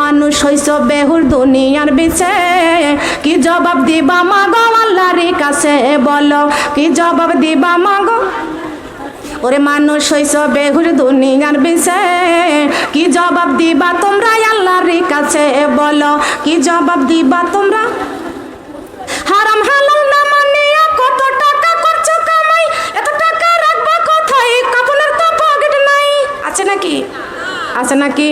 মানুষ হইছ বেহুর দুনিয়ার বিছে কি জবাব দিবা মাগো আল্লাহর কাছে? বলো, কি জবাব দিবা মাগো? ওরে মানুষ হইছ বেহুর দুনিয়ার বিছে কি জবাব দিবা তোমরা আল্লাহর কাছে? বলো, কি জবাব দিবা তোমরা? হারাম হালাল না মানিয়া কত টাকা করছ কামাই? এত টাকা রাখবা কোথায়? কাপড়ের তো পকেট নাই। আছে নাকি? আছে নাকি?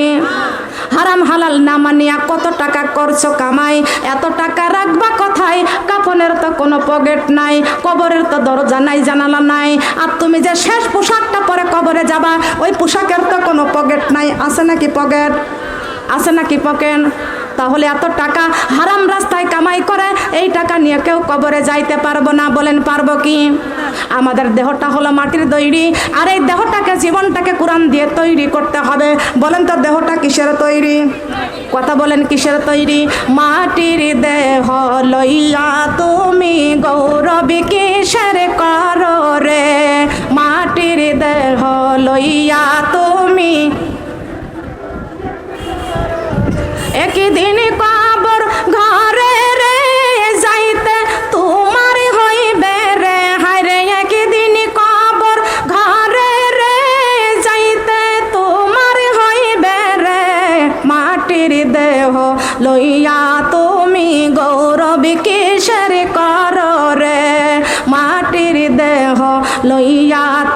হারাম হালাল না মানিয়া কত টাকা করছ কামাই? এত টাকা রাখবা কোথায়? কাপনের তো কোনো পকেট নাই, কবরের তো দরজা নাই, জানালা নাই। আর তুমি যে শেষ পোশাকটা পরে কবরে যাবা, ওই পোশাকের তো কোনো পকেট নাই। আছে নাকি পকেট? আছে নাকি পকেট? তাহলে এত টাকা হারাম রাস্তায় কামাই করে, এই টাকা নিয়ে কেউ কবরে যাইতে পারব না বলেন পারব কি? আমাদের দেহটা হলো মাটির তৈরি। আর এই দেহটাকে, জীবনটাকে কোরআন দিয়ে তৈরি করতে হবে। বলেন তো, দেহটা কিসের তৈরি? কথা বলেন, কিসের তৈরি? মাটির দেহ লইয়া তুমি গৌরবী কিসের করো রে মাটির দেহ লইয়া তুমি একদিন কবর ঘরে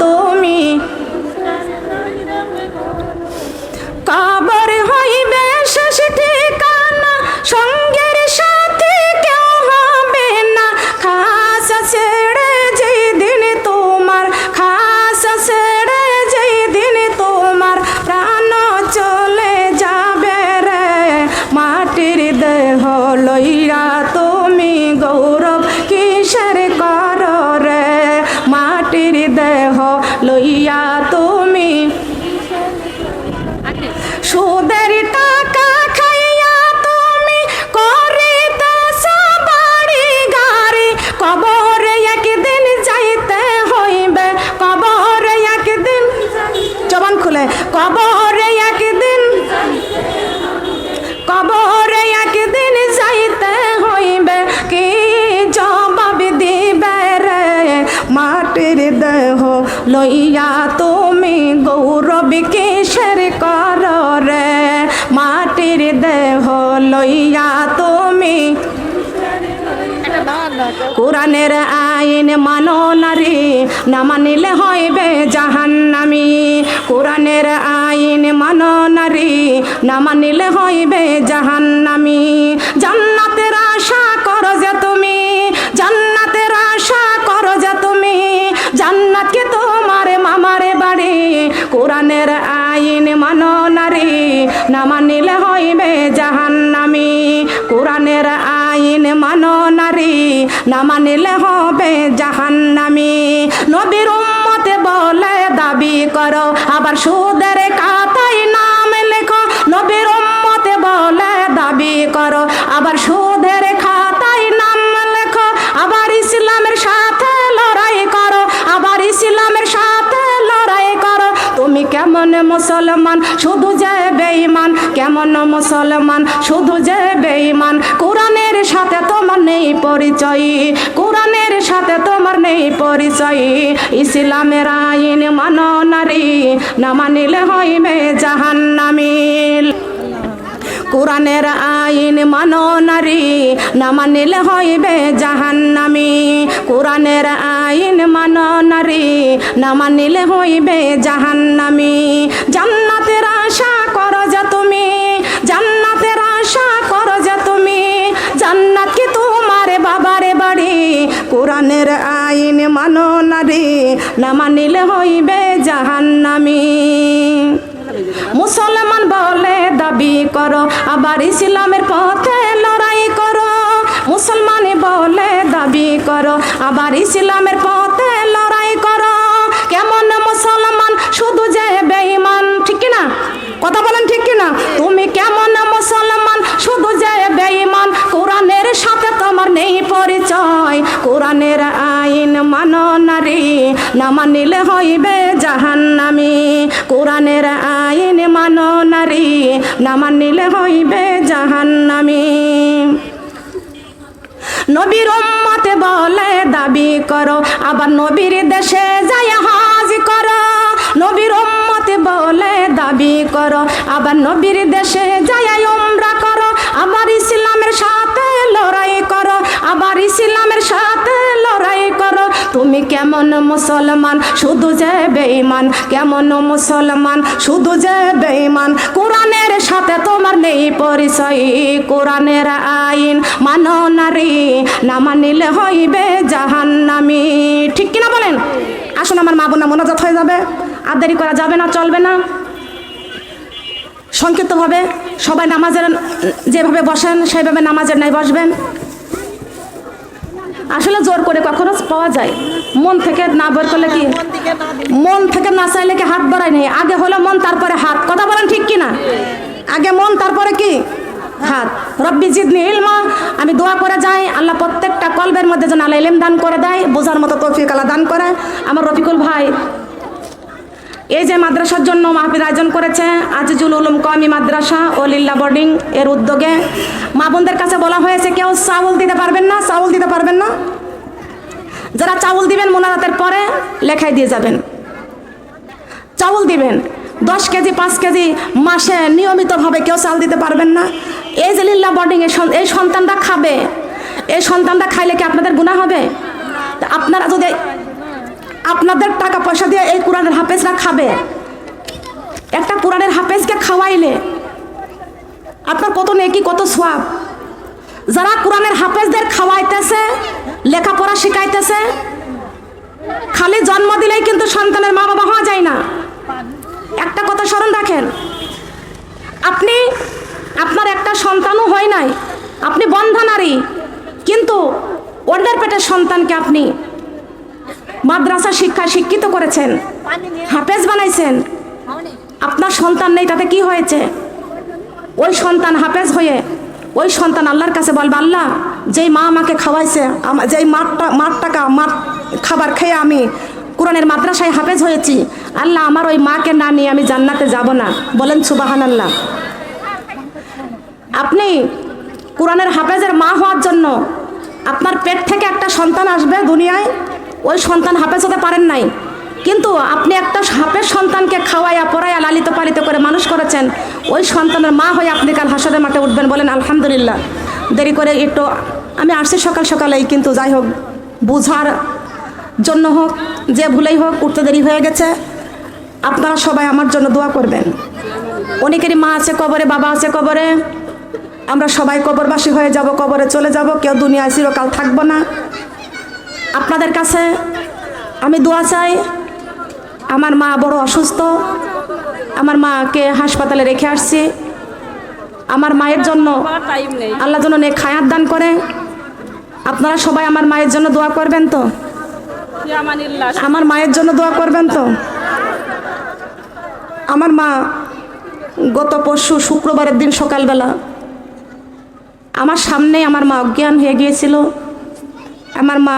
তুমি কাবার হইবে শেষ ঠিকানা সঙ্গের কোরআনের আইন মানো নারী না মানিলে হইবে জাহান্নামি। কোরআনের আইন মানো নারী না মানিলে হইবে জাহান্নামি। জান্নাতের আশা করো যে তুমি, জান্নাতের আশা করো যে তুমি, জান্নাত কি তোমার মামারে বাড়ি? কোরআনের আইন মানো নারী না মানিলে হইবে জাহান্নামি। কোরআনের আইন মানো নারী না মানিলে হবে জাহান্নামি। নবীর উম্মতে বলে দাবি করো, আবার সুদের কাতাই নাম লেখো। নবীর উম্মতে বলে দাবি করো, আবার সুদের খাতায় নাম লেখো। আবার ইসলামের সাথে লড়াই করো, আবার ইসলামের সাথে লড়াই করো। তুমি কেমন মুসলমান? শুধু যে বেঈমান। কেমন মুসলমান? শুধু যে বেঈমান। তোমার নেই পরিচয়। কোরআনের সাথে তোমার নেই পরিচয়। ইসলামের আইন মানো নারী, না মানিলে হইবে জাহান্নামিল কোরআনের আইন মানো নারী, না মানিলে হইবে জাহান্নামি। কোরআনের আইন মানো নারী, না মানিলে হইবে জাহান্নামি। জান্নাতের কোরআনের আইন মানো নারী না মানিলে হইবে জাহান্নামি। মুসলমান বলে দাবি করো, আবার ইসলামের পথে লড়াই করো। মুসলমান বলে দাবি করো, আবার ইসলামের পথে লড়াই করো। কেমন মুসলমান শুধু যে বেঈমান, ঠিক কি না কথা বলেন ঠিক কি পরিচয় কোরআনের আইন মানো নারী, না মানিলে হইবে জাহান্নামি। কোরআন কোরআনের আইন মানো নারী, না মানিলে হইবে জাহান্নামী। নবীর উম্মতে বলে, দাবি করো, আবার নবীর দেশে যাই হাজ করো। নবীর উম্মতে বলে, দাবি করো, আবার নবীর দেশে যাই উমরা করো। আবার ইসলামের লড়াই করো, আবার ইসলামের সাথে লড়াই করো। তুমি কেমন মুসলমান? শুধু যে বেঈমান। কেমন মুসলমান? শুধু যে বেঈমান। কোরআনের সাথে তোমার নেই পরিচয়। কোরআনের আইন মানো নারী, না মানিলে হইবে জাহান্নামি। ঠিক কিনা বলেন? আসুন, আমার মা বোনা মনোজাত হয়ে যাবে। আর দেরি করা যাবে না, চলবে না। সংক্ষিপ্তভাবে, সবাই নামাজের যেভাবে বসেন, সেইভাবে নামাজের নাই বসবেন। আসলে জোর করে কখনো পাওয়া যায়। মন থেকে না বের করলে কি? মন থেকে না চাইলে কি হাত বাড়ায় নেই? আগে হলো মন, তারপরে হাত। কথা বলেন ঠিক কি না আগে মন, তারপরে কি? হাত। রব্বি জিদনি ইলমা, আমি দোয়া করে যাই। আল্লাহ প্রত্যেকটা কলবের মধ্যে যেন আল্লাহ ইলেম দান করে দেয়, বোঝার মতো তৌফিক আল্লাহ দান করে। আমার রফিকুল ভাই এই যে মাদ্রাসার জন্য মাহফিল আয়োজন করেছে আজিজুল উলুম কমি মাদ্রাসা ও লিল্লা বোর্ডিং এর উদ্যোগে, মা বোনদের কাছে বলা হয়েছে কেউ চাউল দিতে পারবেন না, চাউল দিতে পারবেন না। যারা চাউল দিবেন মোনারাতের পরে লেখায় দিয়ে যাবেন। চাউল দিবেন, দশ কেজি, পাঁচ কেজি মাসে নিয়মিতভাবে কেউ চাল দিতে পারবেন না। এই যে লিল্লা বোর্ডিং, এই সন্তানরা খাবে, এই সন্তানটা খাইলে কি আপনাদের গুণা হবে? আপনারা যদি আপনাদের টাকা পয়সা দিয়ে এই কোরআনের হাফেজরা খাবে। একটা কোরআনের হাফেজকে খাওয়াইলে আপনার কত নেকি কত সোয়াব যারা কোরআনের হাফেজদের খাওয়াইতেছে, লেখাপড়া শিখাইতেছে, খালি জন্ম দিলেই কিন্তু সন্তানের মা বাবা হওয়া যায় না। একটা কথা স্মরণ রাখেন, আপনি, আপনার একটা সন্তানও হয় নাই, আপনি বন্ধা নারী, কিন্তু অন্যের পেটের সন্তানকে আপনি মাদ্রাসা শিক্ষা শিক্ষিত করেছেন, হাফেজ বানাইছেন। আপনার সন্তান নেই, তাতে কি হয়েছে? ওই সন্তান হাফেজ হয়ে, ওই সন্তান আল্লাহর কাছে বলবে, আল্লাহ, যেই মা আমাকে খাওয়াইছে যেই মাঠটা, মাঠ টাকা, মাঠ খাবার খেয়ে আমি কোরআনের মাদ্রাসায় হাফেজ হয়েছি, আল্লাহ আমার ওই মাকে না নিয়ে আমি জান্নাতে যাব না। বলেন সুবাহান আল্লাহ আপনি কোরআনের হাফেজের মা হওয়ার জন্য আপনার পেট থেকে একটা সন্তান আসবে দুনিয়ায়? ওই সন্তান হাফেজ পারেন নাই। কিন্তু আপনি একটা হাফেজ সন্তানকে খাওয়াইয়া, পড়াইয়া, লালিত পালিত করে মানুষ করেছেন, ওই সন্তানের মা হয়ে আপনি কাল হাসরের মাঠে উঠবেন বলেন, আলহামদুলিল্লাহ। দেরি করে একটু, আমি আসছি সকাল সকালেই, কিন্তু যাই হোক, বুঝার জন্য হোক, যে ভুলেই হোক, উঠতে দেরি হয়ে গেছে। আপনারা সবাই আমার জন্য দোয়া করবেন। অনেকেরই মা আছে কবরে, বাবা আছে কবরে। আমরা সবাই কবরবাসী হয়ে যাব, কবরে চলে যাব। কেউ দুনিয়ায় চিরকাল থাকব না। আপনাদের কাছে আমি দোয়া চাই, আমার মা বড় অসুস্থ, আমার মাকে হাসপাতালে রেখে আসছি। আমার মায়ের জন্য আল্লাহ যেন নেক খায়াত দান করে। আপনারা সবাই আমার মায়ের জন্য দোয়া করবেন তো? আমার মায়ের জন্য দোয়া করবেন তো? আমার মা গত পরশু শুক্রবারের দিন সকালবেলা আমার সামনে আমার মা অজ্ঞান হয়ে গিয়েছিল। আমার মা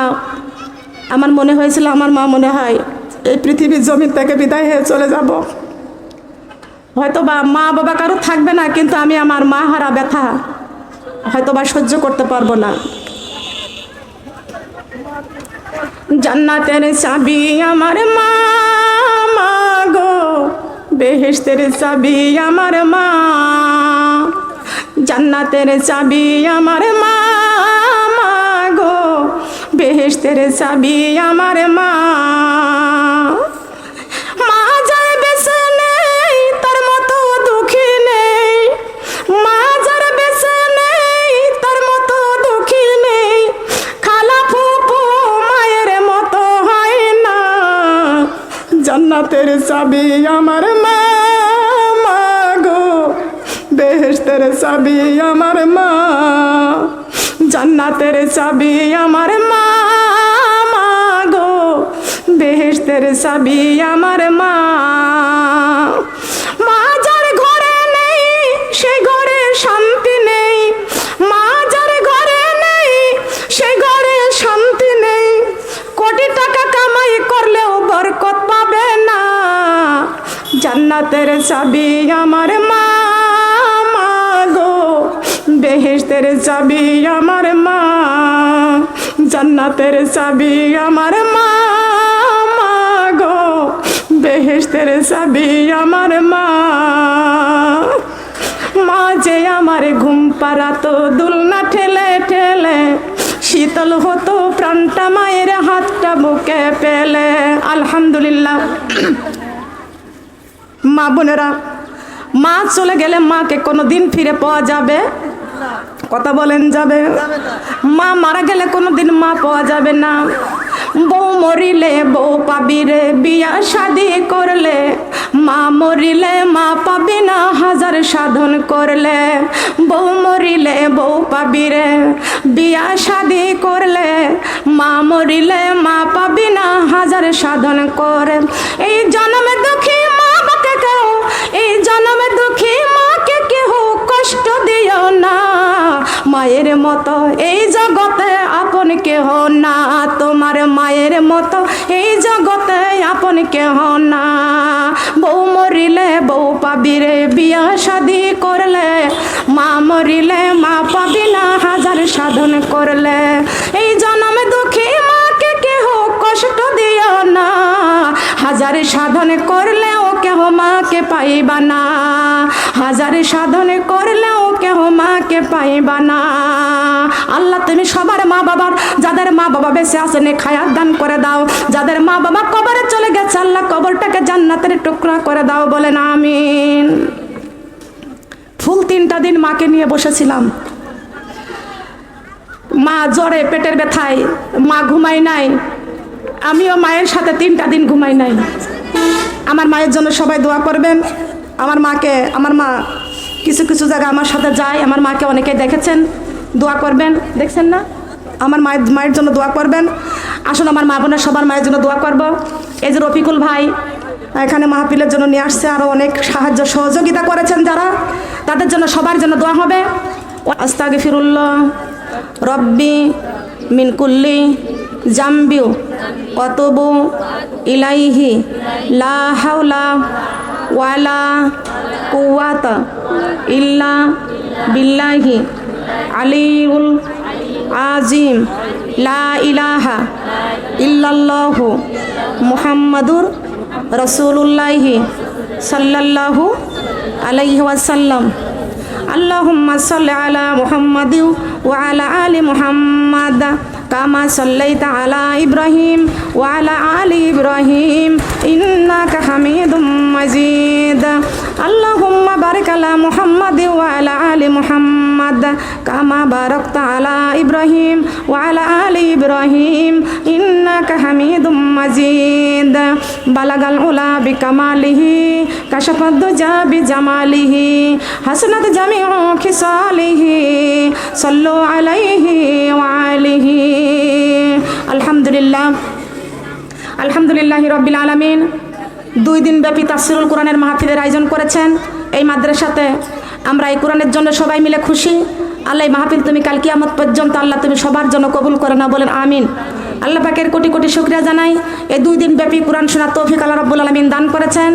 আমার মনে হয়েছিল, আমার মা মনে হয়, এই পৃথিবীর জমিন থেকে বিদায় হয়ে চলে যাব। হয়তো বা মা বাবা কারও থাকবে না, কিন্তু আমি আমার মা হারা ব্যথা হয়তো বা সহ্য করতে পারব না। জান্নাতের চাবি আমার মা মা গো, বেহেশতের চাবি আমার মা। জান্নাতের চাবি আমার মা চাবি আমার মা। মা বেছে নেই, তার মতো নেই। যার নেই, তার মতো নেই। খালা মায়ের মতো জান্নাতের চাবি আমার মা গো। বেহেশতের চাবি আমার মা। জান্নাতের চাবি আমার বেহেশতের চাবি আমার মা। মা যার ঘরে নেই ঘরে শান্তি নেই। মা ঘরে নেই ঘরে শান্তি নেই। কোটি টাকা কামাই করলেও পাবে না। চাবি আমার মা গো। বেহেশতের চাবি আমার মা। জান্নাতের চাবি আমার মা। বেহেশতের চাবি আমার মা। মা যে আমার ঘুম পাড়াতো, দুলনা ঠেলে ঠেলে, শীতল হতো প্রাণটা, মায়ের হাতটা বুকে পেলে। আলহামদুলিল্লাহ। মা বোনেরা, মা চলে গেলে মাকে কোনো দিন ফিরে পাওয়া যাবে? কথা বলেন যাবে? মা মারা গেলে কোনো দিন মা পাওয়া যাবে না। বউ মরিলে বউ পাবি রে, বিয়া শাদি করলে। মা মরিলে মা পাবি না, হাজার সাধন করলে। বউ মরিলে বউ পাবি রে, বিয়া শাদি করলে। মা মরিলে মা পাবি না, হাজার সাধন করে। এই জন্মে দুঃখী মা বাকে কেউ, এই জন্মে দুঃখী মাকে কেহ কষ্ট দিও না। মায়ের মতো। এই জগতে আপন কেহ না। তোমার মায়ের মতো এই জগতে আপন কেহ না। বউ মরিলে বউ পাবি রে, বিয়া শাদি করলে। মা মরিলে মা পাবি না, হাজার সাধন করলে। এই জন্মে দুঃখী মাকে কেহ কষ্ট দিও না। হাজার সাধন করলেও কেহ মাকে পাইবা না। হাজার সাধন করলেও কেহ মাকে পাইবা না। আল্লাহ, তুমি সবার মা বাবার, যাদের মা বাবা বেঁচে আছেন খায়াত দান করে দাও। যাদের মা বাবা কবরে চলে গেছে, আল্লাহ কবরটাকে জান্নাতের টুকরা করে দাও বলেন, আমিন। ফুল তিনটা দিন মাকে নিয়ে বসেছিলাম। মা জ্বরে পেটের ব্যথায়, মা ঘুমাই নাই। আমিও মায়ের সাথে তিনটা দিন ঘুমাই নাই। আমার মায়ের জন্য সবাই দোয়া করবেন। আমার মাকে, আমার মা কিছু কিছু জায়গায় আমার সাথে যায়, আমার মাকে অনেকেই দেখেছেন, দোয়া করবেন। দেখছেন না? আমার মায়ের মায়ের জন্য দোয়া করবেন। আসুন, আমার মা বোনের সবার মায়ের জন্য দোয়া করব। এই যে রফিকুল ভাই, এখানে মাহফিলের জন্য নিয়ে আসছে আরও অনেক সাহায্য সহযোগিতা করেছেন যারা। তাদের জন্য সবার জন্য দোয়া হবে। আস্তাগে ফিরুল্লাহ রব্বি মিন জাম্বিও অতবু ইলাইহি, লা হাওলা ওয়ালা ইল্লা বিল্লাহি আলিউল আজিম। লা ইলাহা ইল্লাল্লাহু মুহাম্মাদুর রসুলুল্লাহি সাল্লাল্লাহু আলাইহি ওয়াসাল্লাম। আল্লাহুম্মা সাল্লি আলা মুহাম্মাদি ওয়া আলা আলি মুহাম্মাদ। কামা সাল্লাইতা আলা ইব্রাহিম ওয়ালা আলি ইব্রাহিম ইন্নাকা হামিদুম মাজিদ আল্লাহুম্মা বারিক আলা মুহাম্মাদ ওয়ালা আলি মুহাম্মাদ কামা বারাকতা আলা ইব্রাহিম ওয়ালা আলি ইব্রাহিম ইন্নাকা হামিদুম মাজিদ বালাগাল উলা বিকামালিহি كشف الدجى بجماله حسنت جميع خصاله صلوا عليه وعليه الحمد لله আলহামদুলিল্লাহ রব্বিল আলমিন দুই দিন ব্যাপী তাফসিরুল কোরআনের মাহফিলের আয়োজন করেছেন এই মাদ্রাসাতে আমরা এই কোরআনের জন্য সবাই মিলে খুশি আল্লাহ এই মাহফিল তুমি কাল কিয়ামত পর্যন্ত আল্লাহ তুমি সবার জন্য কবুল করে না বলেন আমিন আল্লাহ পাকের কোটি কোটি শুক্রিয়া জানাই। এই দুই দিন ব্যাপী কোরআন শোনার তৌফিক আল্লাহ রব্বুল আলমিন দান করেছেন।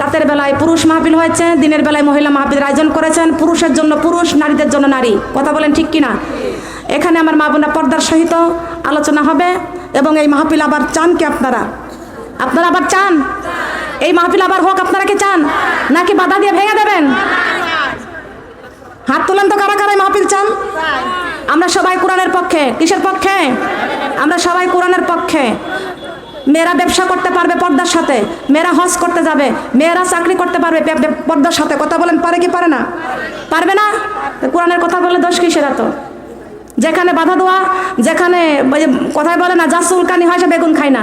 রাতের বেলায় পুরুষ মাহফিল হয়েছে, দিনের বেলায় মহিলা মাহফিলের আয়োজন করেছেন। পুরুষের জন্য পুরুষ, নারীদের জন্য নারী। কথা বলেন ঠিক কিনা? এখানে আমার মা বোনা পর্দার সহিত আলোচনা হবে এবং এই মাহফিল আবার চান কি আপনারা? আপনারা আবার চান? এই মাহফিল আবার হোক, আপনারা কি চান? নাকি বাধা দিয়ে ভেঙে দেবেন? হাত তোলেন তো কারা কারাই মাহফিল চান? আমরা সবাই কোরআনের পক্ষে। কিসের পক্ষে? আমরা সবাই কোরআনের পক্ষে। মেয়েরা ব্যবসা করতে পারবে পর্দার সাথে। মেয়েরা হজ করতে যাবে। মেয়েরা চাকরি করতে পারবে পর্দার সাথে। কথা বলেন, পারে কি পারে না? পারবে না? তো কোরআনের কথা বলে দোষ কিসের এত? যেখানে বাধা দেওয়া, যেখানে কথায় বলে না, যা চুলকানি হয় সে বেগুন খায় না।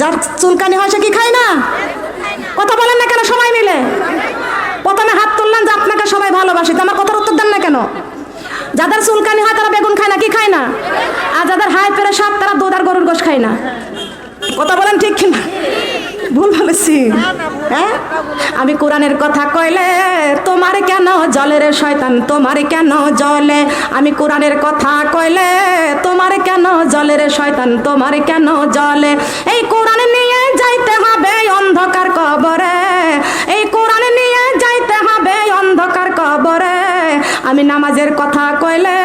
যার চুলকানি হয় সে কি খায় না? কথা বলেন না কেন সবাই মিলে? প্রথমে হাত তুললেন যে আপনাকে সবাই ভালোবাসি। তো আমার কথার উত্তর দেন না কেন? যাদের চুলকানি হয় তারা বেগুন খায় না, কি খায় না? আর যাদের হাই পেরে সাপ তারা দুধ আর গরুর গোশ খায় না। কথা বলেন ঠিক কিনা? ভুল বলেছি। হ্যাঁ? আমি কোরআনের কথা কইলে, তোমার কেন জলের শয়তান? তোমার কেন জলে? আমি কোরআনের কথা কইলে, তোমার কেন জলের শয়তান? তোমার কেন জলে? এই আমি নামাজের কথা কইলে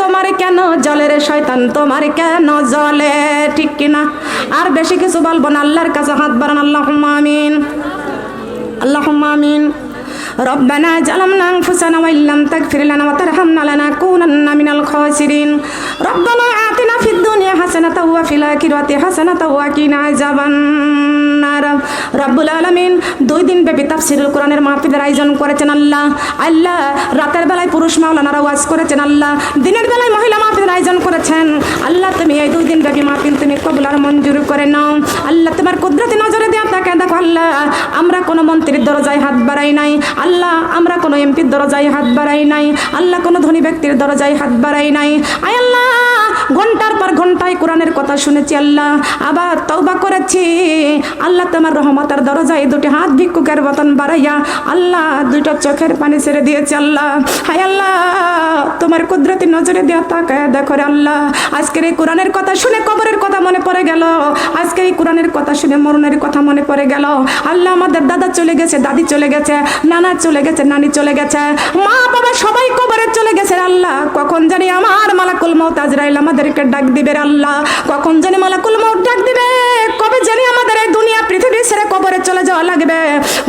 তোমার কেন জলের শয়তান তোমার কেন জলে ঠিক কিনা আর বেশি কিছু বলবো না আল্লাহর কাছে হাত বাড়ান আল্লাহ আমিন আল্লাহ আমিন ربنا ظلمنا انفسنا وان لم تغفر لنا وترحمنا لنكونن من الخاسرين ربنا آتنا في الدنيا حسنة وفي الآخرة حسنة وقنا عذاب النار রব্বুল আলামিন দুই দিন ব্যাপী তাফসিরুল কোরআনের মাহফিলের আয়োজন করেছেন আল্লাহ। আল্লাহ রাতের বেলায় পুরুষ মাওলানারা ওয়াজ করেছেন আল্লাহ। দিনের বেলায় মহিলা মাহফিলের আয়োজন করেছেন। আল্লাহ তুমি এই দুই দিন ব্যাপী মাহফিল তুমি কবুল আর মঞ্জুর করে নাও। আল্লাহ তোমার কুদরতি নজরে দিয়ে তাকে দেখো আল্লাহ। আমরা কোনো মন্ত্রীর দরজায় হাত বাড়াই নাই। আল্লাহ, আমরা কোনো এমপির দরজায় হাত বাড়াই নাই। আল্লাহ কোনো ধনী ব্যক্তির দরজায় হাত বাড়াই নাই। আয় আল্লাহ! ঘণ্টার পর ঘন্টায় কোরআনের কথা শুনেছি আল্লাহ। আবার তওবা করেছি। আল্লাহ তোমার রহমতের দরজায় দুটি হাত ভিক্ষুকের মতন বাড়াইয়া আল্লাহ দুইটা চোখের পানি ছেড়ে দিয়েছে আল্লাহ। হায় আল্লাহ, তোমার কুদরতি নজরে দেওয়া তাকায় দেখো রে আল্লাহ। আজকের এই কোরআনের কথা শুনে কবরের কথা মনে পড়ে গেল। আজকের এই কোরআনের কথা শুনে মরণের কথা মনে পড়ে গেল। আল্লাহ আমাদের দাদা চলে গেছে, দাদি চলে গেছে, নানা চলে গেছে, নানি চলে গেছে। মা বাবা সবাই কবরে চলে গেছে আল্লাহ। কখন জানি আমার মালাকুল মৌত আজরাইল আমাদেরকে ডাক দিবে আল্লাহ। কখন জানি মালাকুল মৌত ডাক দিবে। কবে জানি আমাদের এই দুনিয়া পৃথিবী ছেড়ে কবরে চলে যাওয়া লাগবে।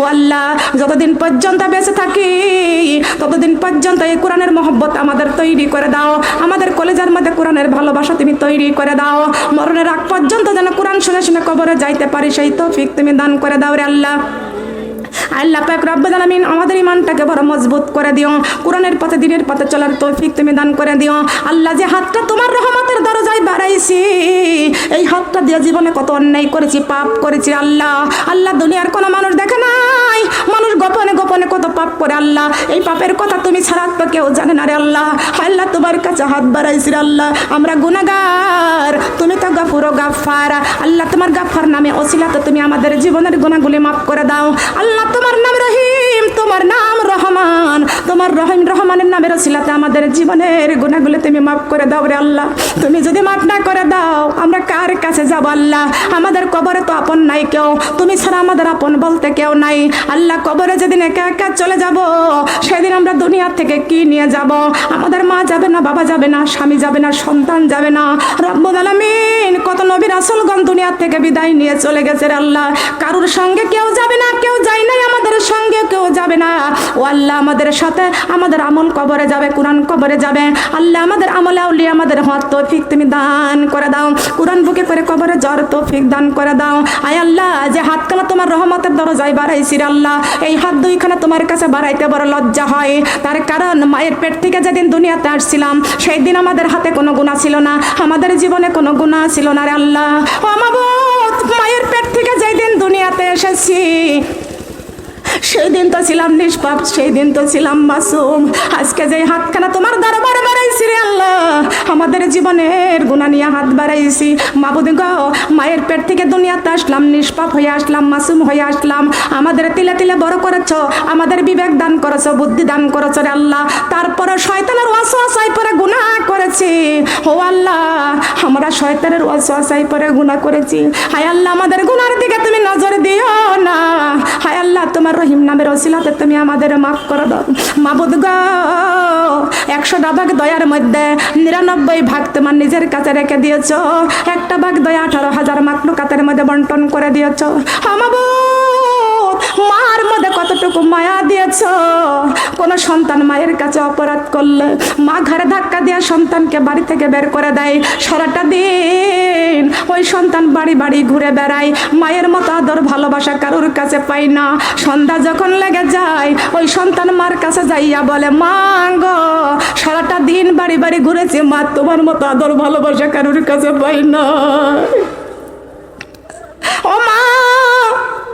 ও আল্লাহ, যতদিন পর্যন্ত বেঁচে থাকি, ততদিন পর্যন্ত এই কোরআনের মহব্বত আমাদের তৈরি করে দাও। আমাদের কলেজের মধ্যে কোরআনের ভালোবাসা তুমি তৈরি করে দাও। মরণের আগ পর্যন্ত যেন কোরআন শুনে শুনে কবরে যাইতে পারি, সেই তৌফিক তুমি দান করে দাও রে আল্লাহ। আল্লাহ পাক রব্বুল আলামিন আমাদের ইমানটাকে বড় মজবুত করে দিও কোরআনের পথে, দিনের পথে চলার তৌফিক তুমি দান করে দিও আল্লাহ যে হাতটা তোমার রহমতের দরজায় বাড়াইছি, এই হাতটা দিয়ে জীবনে কত অন্যায় করেছি, পাপ করেছি আল্লাহ। আল্লাহ দুনিয়ার কোনো মানুষ দেখে নাই। মানুষ গোপনে গোপনে কত পাপ করে আল্লাহ। এই পাপের কথা তুমি ছাড়া তো কেউ জানে না রে আল্লাহ। আল্লাহ, তোমার কাছে হাত বাড়াইছি রে আল্লাহ। আমরা গুনাহগার তুমি তো গাফুরো গাফার আল্লাহ, তোমার গাফার নামে অসিলাতে তুমি আমাদের জীবনের গুণাগুলি মাফ করে দাও। আল্লাহ তোমার নাম রহিম তোমার নাম রহমান। তোমার রহিম রহমানের নামের অসিলাতে আমাদের জীবনের গুণাগুলি তুমি মাফ করে দাও রে আল্লাহ। তুমি যদি মাফ না করে দাও, আমরা কার কাছে যাব আল্লাহ? আমাদের কবরে তো আপন নাই কেউ। তুমি ছাড়া আমাদের আপন বলতে কেউ নাই। আল্লাহ কবরে যেদিন একা একা চলে যাব, সেদিন আমরা দুনিয়া থেকে কি নিয়ে যাব? আমাদের মা যাবে না, বাবা যাবে না, স্বামী যাবে না, সন্তান যাবে না। রব্বুল আলামিন, কত নবীর আসলগণ দুনিয়া থেকে বিদায় নিয়ে চলে গেছে রে আল্লাহ। কারোর সঙ্গে কেউ যাবে না, কেউ যায় নাই, আমাদের সঙ্গে কেউ যাবে না। ও আল্লাহ আমাদের সাথে আমাদের আমল কবরে যাবে, কোরআন কবরে যাবে। আল্লাহ আমাদের আমলে আউলি আমাদের হত তৌফিক তুমি দান করে দাও। কোরআন বুকে করে কবরে জ্বর তৌফিক দান করে দাও। আয় আল্লাহ, যে হাত হাতখানা তোমার রহমতের দরজায় বাড়াইছি আল্লাহ, এই হাত দুইখানা তোমার কাছে বাড়াইতে বড় লজ্জা হয়। তার কারণ মায়ের পেট থেকে যেদিন দুনিয়াতে আসছিলাম সেই দিন আমাদের হাতে কোনো গুণা ছিল না, আমাদের জীবনে কোনো গুণা ছিল না রে আল্লাহ। মায়ের পেট থেকে যেদিন দুনিয়াতে এসেছি সেই দিন তো ছিলাম নিষ্পাপ সেই দিন তো ছিলাম মাসুম। আজকে যে হাতখানা তোমার দরবারে বাড়াইছি রে আল্লাহ, আমাদের জীবনের গুণা নিয়ে হাত বাড়াইছি। মাবুদ গো, মায়ের পেট থেকে দুনিয়াতে আসলাম, নিষ্পাপ হয়ে আসলাম, মাসুম হয়ে আসলাম। আমাদের তিলে তিলে বড় করেছ, আমাদের বিবেক দান করেছ, বুদ্ধি দান করেছ রে আল্লাহ। তারপরে শয়তানের ওয়াসওয়াসাই পরে গুনাহ করেছি। ও আল্লাহ, আমরা শয়তানের ওয়াসওয়াসাই পরে গুনাহ করেছি। হায় আল্লাহ, আমাদের গুনার দিকে তুমি নজর দিও না। হায় আল্লাহ, তোমার রহিম নামের অসিলাতে তুমি আমাদের মাফ করে দাও। মাবুদ গ, একশো ভাগ দয়ার মধ্যে নিরানব্বই ভাগ তোমার নিজের কাছে রেখে দিয়েছ। একটা ভাগ দয়া আঠারো হাজার মাকলুকাতের মধ্যে বন্টন করে দিয়েছ। আমাবুদ মার মধ্যে কতটুকু মায়া দিয়েছ? কোন সন্তান মায়ের কাছে অপরাধ করলে, মা ঘরে ধাক্কা দেওয়া সন্তানকে বাড়ি থেকে বের করে দেয়। সারাটা দিন ওই সন্তান বাড়ি বাড়ি ঘুরে বেড়ায়। মায়ের মতো আদর ভালোবাসা কারোর কাছে পাই না। সন্ধ্যা যখন লেগে যায়, ওই সন্তান মার কাছে যাইয়া বলে, মা গো, সারাটা দিন বাড়ি বাড়ি ঘুরেছে, মা তোমার মতো আদর ভালোবাসা কারোর কাছে পাই না। ও মা!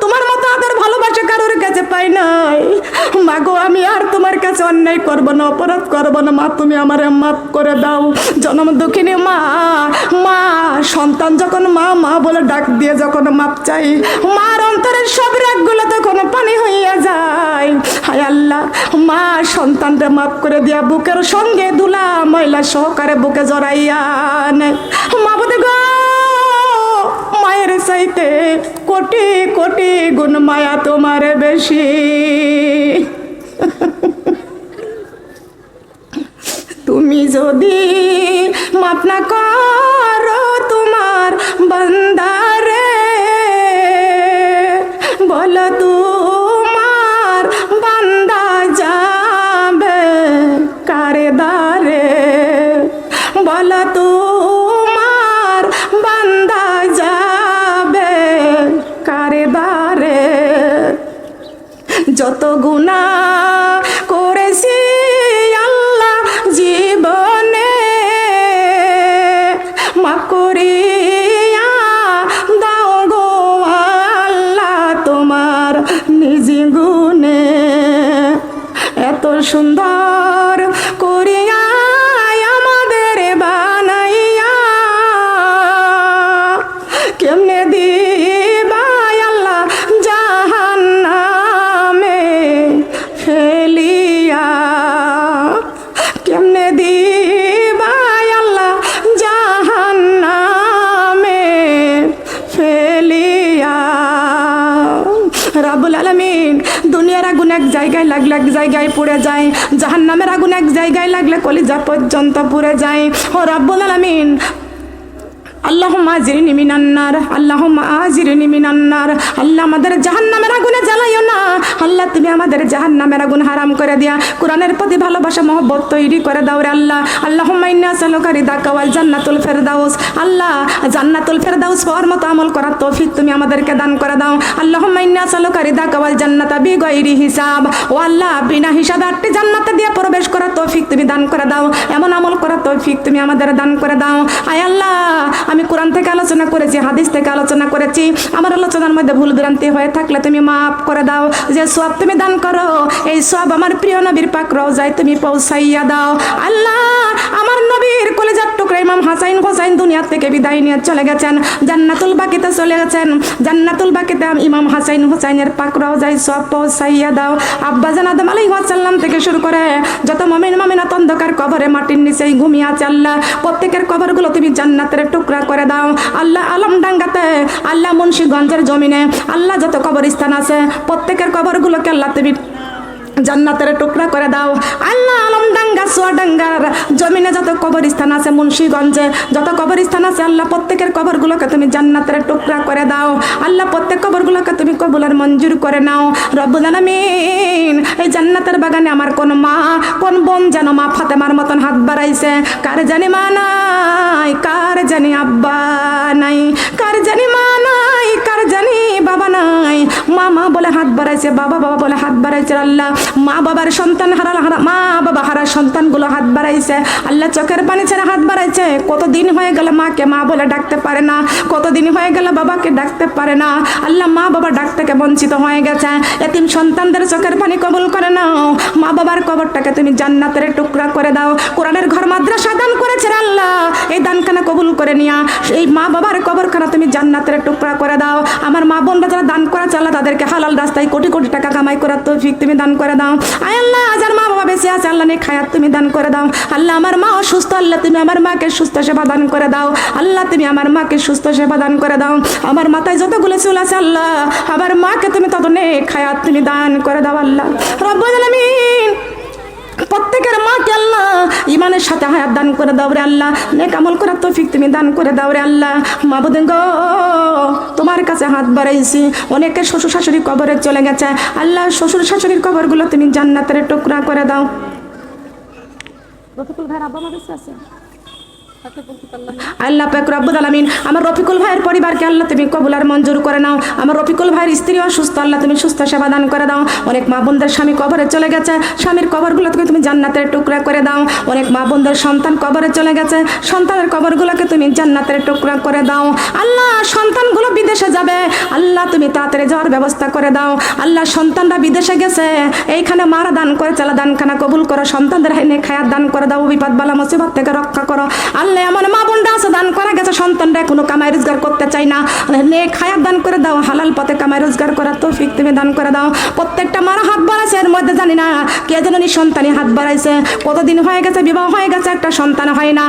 তোমার মতো আদর ভালোবাসা কারোর কাছে পাই নাই। মা গো আমি আর তোমার কাছে অন্যায় করব না, অপরাধ করব না। মা, তুমি আমার মাফ করে দাও। জনম দুঃখিনী মা মা, সন্তান যখন মা মা বলে ডাক দিয়ে যখন মাপ চাই, মার অন্তরের সব রাগগুলো তখন পানি হইয়া যায়। হায় আল্লাহ, মা সন্তানটা মাফ করে দিয়া বুকের সঙ্গে দুলা ময়লা সহকারে বুকে জড়াইয়া নেয়। মা বোধ মায়ের চাইতে কোটি কোটি গুণ মায়া তোমার বেশি। তুমি যদি মাপনা করো তোমার বন্দারে যত গুণা জায়গায় পুড়ে যায়। জাহান নামের আগুন এক জায়গায় লাগলে কলিজা পর্যন্ত পুড়ে যায়। ও রাব্বুল আলমিন আল্লাহ আজিরনি নিমিনান্নার আল্লাহ আজিরনি নিমিনান্নার আল্লাহ আমাদের জাহান্নামের আগুনে আল্লাহ, তুমি আমাদের জাহান্নামের আগুন হারাম করে দিয়া কোরআনের প্রতি ভালোবাসা, মহব্বত তৈরি করে দাও রে আল্লাহ। আল্লাহুম্মা ইন্না আসালুকা রিদাকা জান্নাতুল ফেরদাউস। আল্লাহ, জান্নাতুল ফেরদাউস পাওয়ার মতো আমল করার তৌফিক তুমি আমাদেরকে দান করে দাও। আল্লাহুম্মা ইন্না আসালুকা রিদাকা ওয়াল জান্নাতা বিগাইরি হিসাব। ও আল্লাহ, বিনা হিসাবে আটটি জান্নাতে দিয়ে প্রবেশ করার তৌফিক তুমি দান করে দাও। এমন আমল করার তৌফিক তুমি আমাদের দান করে দাও। আয় আল্লাহ, আমি কোরআন থেকে আলোচনা করেছি, হাদিস থেকে আলোচনা করেছি। আমার আলোচনার মধ্যে ভুল ভ্রান্তি হয়ে থাকলে তুমি মাফ করে দাও। যে সব তুমি দান করো, এই সব আমার প্রিয় নবীর পাক রওজায় তুমি পৌঁছাইয়া দাও। আল্লাহ, আমার নবীর কলেজার টুকরা ইমাম হাসাইন হোসাইন দুনিয়া থেকে বিদায় নিয়ে চলে গেছেন, জান্নাতুল বাকিতে চলে গেছেন। জান্নাতুল বাকিতে ইমাম হাসাইন হোসাইনের পাক রওজায় সব পৌঁছাইয়া দাও। আব্বা জান আদম আলাইহিস সালাম থেকে শুরু করে যত মমিন মমিনাত অন্ধকার কবরে মাটির নিচেই ঘুমিয়ে আছে আল্লাহ, প্রত্যেকের কবরগুলো তুমি জান্নাতের টুকরা করে দাও। আল্লাহ আলম আলমডাঙ্গাতে আল্লাহ মুন্সিগঞ্জের জমিনে, আল্লাহ যত কবরস্থান আছে, প্রত্যেকের কবরগুলোকে আল্লাহ তুমি জান্নাতের টুকরা করে দাও। আল্লাহ আলমডাঙ্গা সোয়াডাঙ্গার জমিনে যত কবরস্থান আছে মুন্সীগঞ্জে, যত কবরস্থান আছে, আল্লাহ প্রত্যেকের কবরগুলোকে তুমি জান্নাতের টুকরা করে দাও। আল্লাহ প্রত্যেক কবরগুলোকে তুমি কবুলের মঞ্জুর করে নাও। রব্বুল এই জান্নাতের বাগানে আমার কোন মা, কোন বোন যেন মা ফাতেমার মতন হাত বাড়াইছে। কার জানি মা নাই, কার জানি আব্বা নাই, কার জানি মা নাই, কার জানি বাবা নাই। মা মা বলে হাত বাড়াইছে, বাবা বাবা বলে হাত বাড়াইছে আল্লাহ। মা বাবার সন্তান হারা হারা, মা বাবা হারা সন্তানগুলো হাত বাড়াইছে। আল্লাহ চোখের পানি ছেড়ে হাত বাড়াইছে। কতদিন হয়ে গেল মাকে মা বলে ডাকতে পারে না। কতদিন হয়ে গেল বাবাকে ডাকতে পারে না। আল্লাহ মা বাবা ডাক থেকে বঞ্চিত হয়ে গেছে। এতিম সন্তানদের চোখের পানি কবল করে নাও। মা বাবার কবরটাকে তুমি জান্নাতের টুকরা করে দাও। কোরআনের ঘর মাদ্রাসা দান করেছে আল্লাহ। এই দানখানা কবুল করে নিয়া। এই মা বাবার কবরখানা তুমি জান্নাতের টুকরা করে দাও। আমার মা বোনরা যারা দান করা চালা তাদেরকে হালাল রাস্তায় কোটি কোটি টাকা কামাই করার তৌফিক তুমি দান করে দাও। আয় আল্লাহ আজার মা বাবা বেশি আছে, আল্লাহ নিয়ে খায়াত তুমি দান করে দাও। আল্লাহ আমার মা অসুস্থ, আল্লাহ তুমি আমার মাকে সুস্থ সেবা দান করে দাও। আল্লাহ তুমি আমার মাকে সুস্থ সেবা দান করে দাও। আমার মাথায় যতগুলো চুল আছে, আল্লাহ, আমার মাকে তুমি তত নে খায়াত তুমি দান করে দাও, আল্লাহ। রব্বুল আলামিন প্রত্যেকের মাকে আল্লাহ ইমানের সাথে হায়াত দান করে দাও রে আল্লাহ, নেক আমল করার তৌফিক তুমি দান করে দাও রে আল্লাহ। মা বোধ তোমার কাছে হাত বাড়াইছি, অনেকের শ্বশুর শাশুড়ি কবরে চলে গেছে। আল্লাহ, শ্বশুর শাশুড়ির কবরগুলো তুমি জান্নাতের টুকরা করে দাও। রফিকুল আব্বা আছে তাকে বলতে পারলাম না আল্লাহ পাক রব্বুল আলামিন, আমার রফিকুল ভাইয়ের পরিবারকে আল্লাহ তুমি কবুলার মঞ্জুর করে নাও। আমার রফিকুল ভাইয়ের স্ত্রী অসুস্থ, আল্লাহ তুমি সুস্থ সেবা দান করে দাও। অনেক মা বোনদের স্বামী কবরে চলে গেছে, স্বামীর কবরগুলোকে তুমি জান্নাতের টুকরা করে দাও। অনেক মা বোনদের সন্তান কবরে চলে গেছে, সন্তানের কবরগুলোকে তুমি জান্নাতের টুকরা করে দাও। আল্লাহ, সন্তানগুলো বিদেশে যাবে। আল্লাহ, তুমি তাড়াতাড়ি যাওয়ার ব্যবস্থা করে দাও। আল্লাহ, সন্তানরা বিদেশে গেছে। এইখানে মারা দান করে, চালা দানখানা কবুল করো। সন্তানদের হাইনে খায়াত দান করে দাও। বিপদ বালা মুসিবত থেকে রক্ষা করো। আল্লাহ আল্লাহ এমন মা বোনরা আছে, দান করা গেছে, সন্তানরা কোনো কামাই রোজগার করতে চাই না। নেক হায়াত দান করে দাও, হালাল পথে কামাই রোজগার করার তৌফিক তুমি দান করে দাও। প্রত্যেকটা মারা হাত বাড়াইছে, এর মধ্যে জানি না কে যেন সন্তানই হাত বাড়াইছে। কতদিন হয়ে গেছে, বিবাহ হয়ে গেছে, একটা সন্তান হয় না।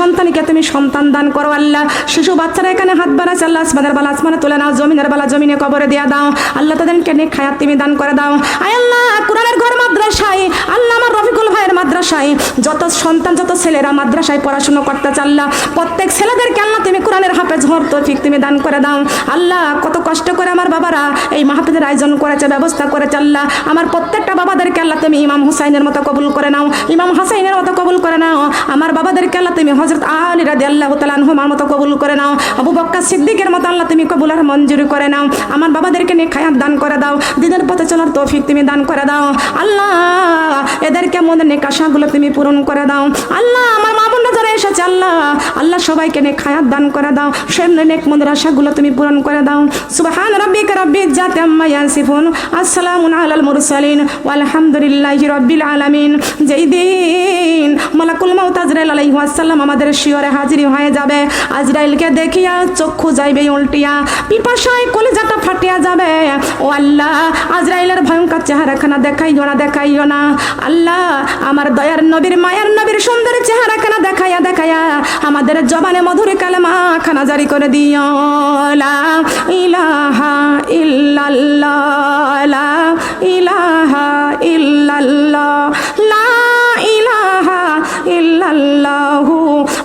সন্তানকে তুমি সন্তান দান করো, আল্লাহ। শিশু বাচ্চারা এখানে হাত বাড়াইছে, আল্লাহ আসমানের বালা আসমানে তুলে নাও, জমিনের বালা জমিনে কবরে দিয়ে দাও। আল্লাহ তাদেরকে নেক হায়াত তুমি দান করে দাও। আয় আল্লাহ, কোরআনের ঘর মাদ্রাসায়। আল্লাহ আমার রফিকুল ভাইয়ের মাদ্রাসায়। যত সন্তান, যত ছেলেরা মাদ্রাসায় পড়াশোনা করতে চাল্লা। প্রত্যেক ছেলেদেরকে আল্লাহ তুমি কোরআনের হাফেজ হর তৌফিক তুমি দান করে দাও। আল্লাহ, কত কষ্ট করে আমার বাবারা এই মাহফিজের আয়োজন করেছে, ব্যবস্থা করে চাল্লা। আমার প্রত্যেকটা বাবাদেরকে আল্লাহ তুমি ইমাম হুসাইনের মতো কবুল করে নাও, ইমাম হাসাইনের মতো কবুল করে নাও। আমার বাবাদেরকে আল্লাহ তুমি হজরত আলী রাদি আল্লাহ তালানহুমার মতো কবুল করে নাও। আবু বক্কা সিদ্দিকের মতো আল্লাহ তুমি কবুল আর মঞ্জুরি করে নাও। আমার বাবাদেরকে নিয়ে খায়াত দান করে দাও। দিনের পথে চলার তৌফিক তুমি দান করে দাও। আল্লাহ, এদেরকে মনের নেক আশাগুলো তুমি পূরণ করে দাও। আল্লাহ, আমার মা আল্লাহ সবাইকে নে খায়াত দান করে দাও। সেমনি নেক মনের আশাগুলো তুমি পূরণ করে দাও। সুবহান রাব্বিকা রাব্বিল ইজ্জাতি আম্মা ইয়াসিফুন। আসসালামু আলাল মুরসালিন। ওয়ালহামদুলিল্লাহি রাব্বিল আলামিন। যেই দিন মালাকুল মাউত আজরাইল আলাইহিস সালাম আমাদের শিয়রে হাজিরি হয়ে যাবে। আজরাইলকে দেখিয়া চক্ষু যাইবে উল্টিয়া। পিপাসায় কলিজাটা ফাটিয়া যাবে। ও আল্লাহ, আজরাইলের ভয়ঙ্কর চেহারাখানা দেখাইও না দেখাইও না। আল্লাহ, আমার দয়ার নবীর, মায়ের নবীর সুন্দর চেহারাখানা দেখাইয়া দেখাইয়া আমাদের জবানে মধুর কালেমা খানা জারি করে দিও। লা ইলাহা ইল্লাল্লাহ, লা ইলাহা ইল্লাল্লাহ, লা ইলাহা ইল্লাল্লাহু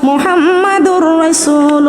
মুহাম্মাদুর রাসূল